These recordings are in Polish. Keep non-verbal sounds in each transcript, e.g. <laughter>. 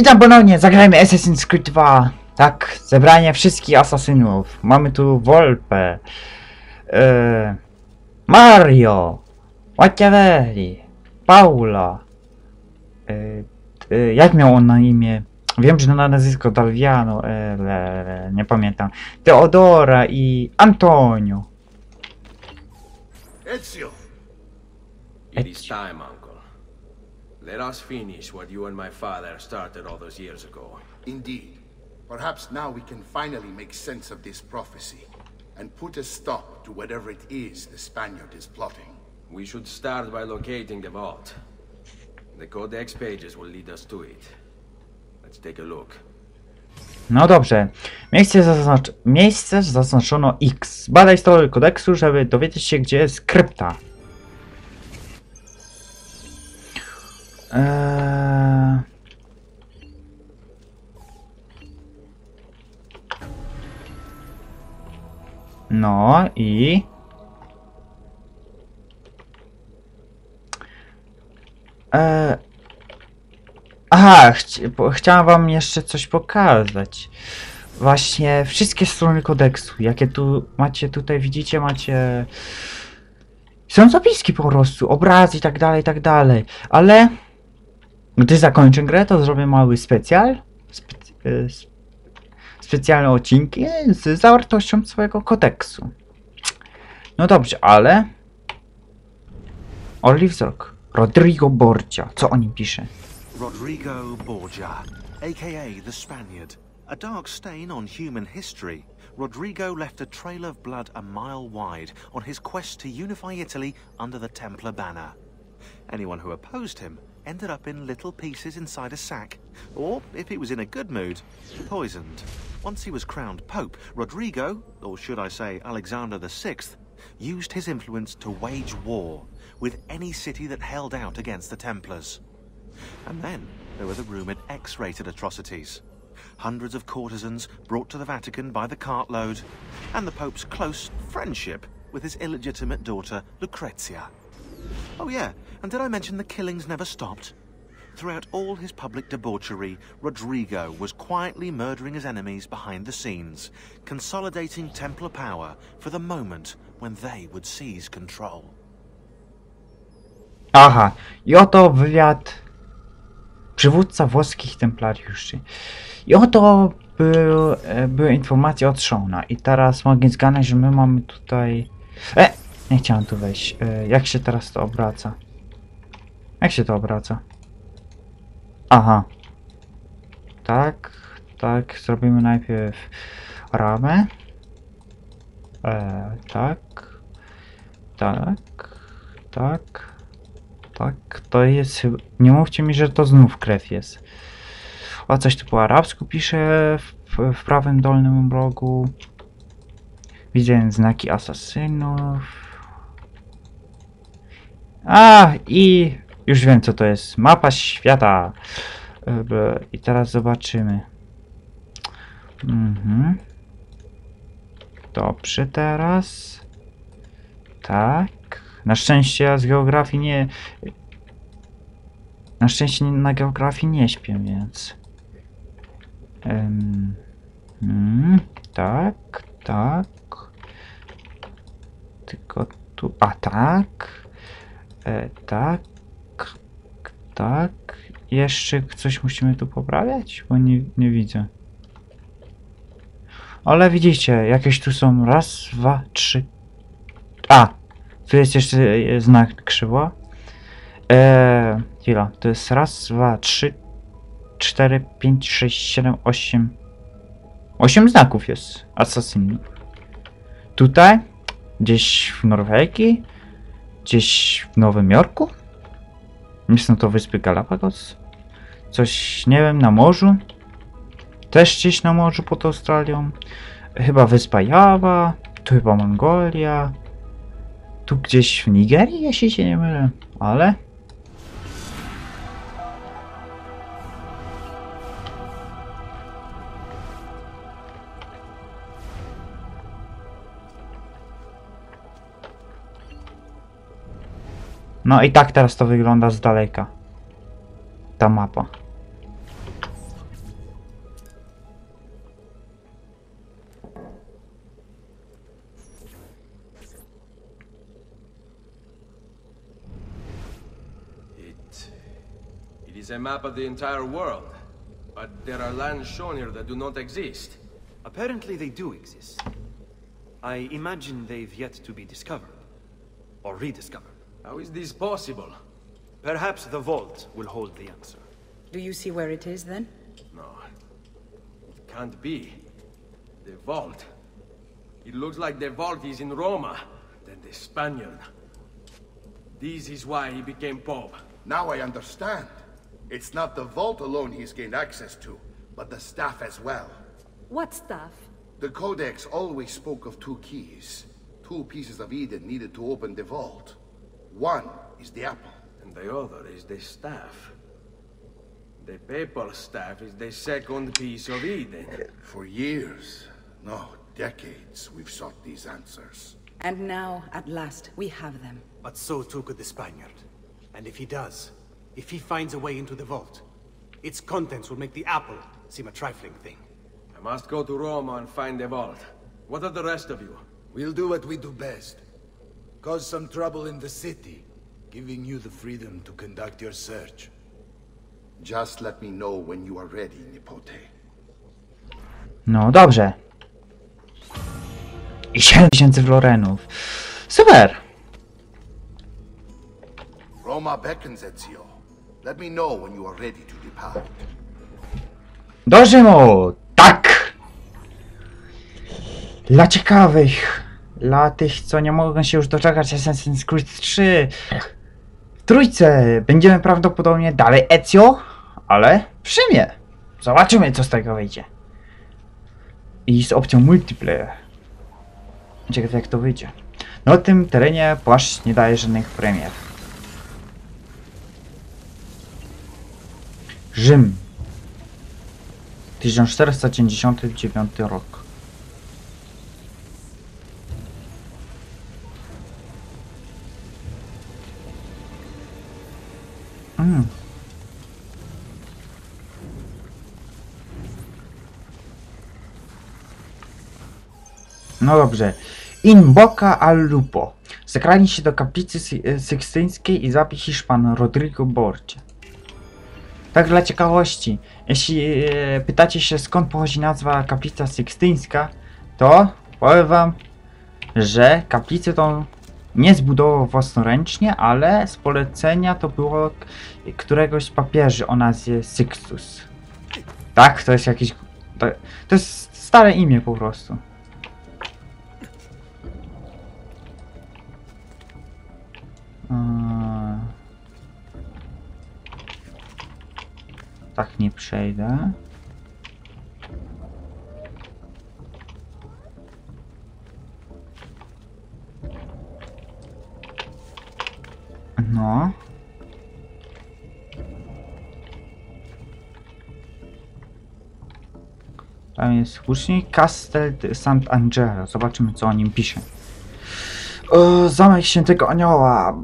Witam ponownie, zagrajmy Assassin's Creed 2. Tak, zebranie wszystkich asasynów. Mamy tu Volpe, e, Mario, Machiavelli, Paula. E, e, jak miał on na imię? Wiem, że na nazwisko Dalviano, nie pamiętam. Teodora i Antonio. Ezio! It is time, uncle. Let us finish what you and my father started all those years ago. Indeed. Perhaps now we can finally make sense of this prophecy and put a stop to whatever it is the Spaniard is plotting. We should start by locating the vault. The codex pages will lead us to it. Let's take a look. No dobrze. Miejsce, zaznacz... Miejsce zaznaczono X. Badaj strony kodeksu, żeby dowiedzieć się, gdzie jest krypta. Eee... No i... Eee... Aha, chciałam wam jeszcze coś pokazać. Właśnie wszystkie strony kodeksu, jakie tu macie tutaj, widzicie, macie... Są zapiski po prostu, obrazy i tak dalej, i tak dalej. Ale gdy zakończę grę, to zrobię mały specjal. Spe sp- specjalne odcinki z zawartością swojego kodeksu. No dobrze, ale... Orli wzrok. Rodrigo Borgia. Co o nim pisze? Rodrigo Borgia, aka the Spaniard. A dark stain on human history, Rodrigo left a trail of blood a mile wide on his quest to unify Italy under the Templar banner. Anyone who opposed him ended up in little pieces inside a sack, or, if he was in a good mood, poisoned. Once he was crowned Pope, Rodrigo, or should I say Alexander VI, used his influence to wage war with any city that held out against the Templars. And then there were the rumoured X-rated atrocities. Hundreds of courtesans brought to the Vatican by the cartload, and the Pope's close friendship with his illegitimate daughter, Lucrezia. Oh yeah, and did I mention the killings never stopped? Throughout all his public debauchery, Rodrigo was quietly murdering his enemies behind the scenes, consolidating Templar power for the moment when they would seize control. Aha, i oto wywiad przywódca włoskich templariuszy. I oto był, były informacje od Shona. I teraz mogę zgadnąć, że my mamy tutaj... E! Nie chciałem tu wejść. E, jak się teraz to obraca? Jak się to obraca? Aha. Tak, tak. Zrobimy najpierw ramę. E, tak. Tak. Tak. Tak, to jest. Nie mówcie mi, że to znów krew jest. O, coś tu po arabsku pisze w, w prawym dolnym rogu. Widzę znaki asasynów. A, i już wiem co to jest. Mapa świata. E, I teraz zobaczymy. Mhm. Dobrze teraz. Tak. Na szczęście ja z geografii nie... Na szczęście na geografii nie śpię, więc... Em, mm, tak, tak. Tylko tu... A tak. E, tak. Tak. Jeszcze coś musimy tu poprawiać? Bo nie, nie widzę. Ale widzicie, jakieś tu są raz, dwa, trzy... A! Tu jest jeszcze e, znak krzywo. Eee, chwila, to jest raz, dwa, trzy, cztery, pięć, sześć, siedem, osiem. Osiem znaków jest asasynów. Tutaj, gdzieś w Norwegii, gdzieś w Nowym Jorku. Nie są to wyspy Galapagos. Coś, nie wiem, na morzu. Też gdzieś na morzu pod Australią. Chyba wyspa Jawa. Tu chyba Mongolia. Tu gdzieś w Nigerii, jeśli się nie mylę. Ale... No i tak teraz to wygląda z daleka. Ta mapa. It, it is a map of the entire world, but there are lands shown here that do not exist. Apparently they do exist. I imagine they've yet to be discovered. Or rediscovered. How is this possible? Perhaps the vault will hold the answer. Do you see where it is then? No. It can't be. The vault. It looks like the vault is in Roma. Then the Spaniard. This is why he became Pope. Now I understand. It's not the vault alone he's gained access to, but the staff as well. What staff? The Codex always spoke of two keys. Two pieces of Eden needed to open the vault. One is the apple. And the other is the staff. The papal staff is the second piece of Eden. For years, no, decades, we've sought these answers. And now, at last, we have them. But so too could the Spaniard. And if he does, if he finds a way into the vault, its contents will make the apple seem a trifling thing. I must go to Roma and find the vault. What of the rest of you? We'll do what we do best. Cause some trouble in the city, giving you the freedom to conduct your search. Just let me know when you are ready, Nipote. No dobrze. I 7000 florenów. Super! Roma beckons, Ezio. Let me know when you are ready to depart. Do Rzymu! Tak! Dla ciekawych, dla tych, co nie mogą się już doczekać Assassin's Creed 3 w trójce będziemy prawdopodobnie dalej Ezio, ale w Rzymie. Zobaczymy, co z tego wyjdzie. I z opcją multiplayer. Ciekawe, jak to wyjdzie. Na tym terenie płaszcz nie daje żadnych premier. Rzym. 1499 rok. Mm. No dobrze. In boca al lupo. Zakradnij się do kaplicy e, sykstyńskiej i zabij Hiszpan Rodrigo Borgia. Tak dla ciekawości, jeśli e, pytacie się skąd pochodzi nazwa kaplica sykstyńska, to powiem wam, że kaplicę tą nie zbudował własnoręcznie, ale z polecenia to było któregoś z papieży o nazwie Sixtus. Tak, to jest jakiś... To, to jest stare imię po prostu. Eee, Tak nie przejdę. Tam jest łucznik Castel Sant'Angelo. Zobaczymy co o nim pisze. O, zamek świętego anioła.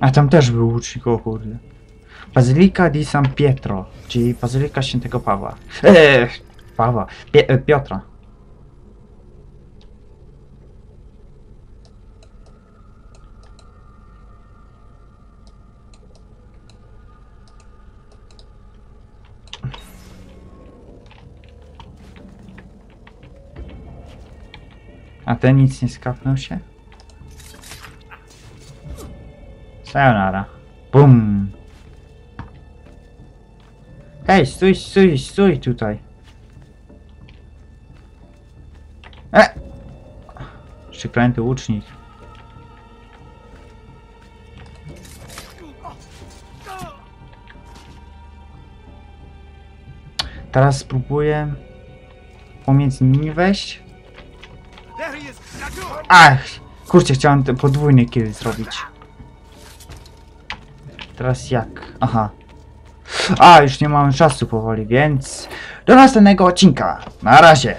A tam też był łucznik, o kurde. Bazylika di San Pietro, czyli Bazylika Świętego Pawła. Eee, <laughs> Pawła, Pie e, Piotra. A ten nic nie skapnął się? Sayonara. Bum. Hej, stój, stój, stój tutaj. E! Przeklęty łucznik. Teraz spróbuję pomiędzy nimi wejść. Ach! Kurczę, chciałem podwójny kill zrobić. Teraz jak? Aha. A, już nie mamy czasu powoli, więc do następnego odcinka. Na razie.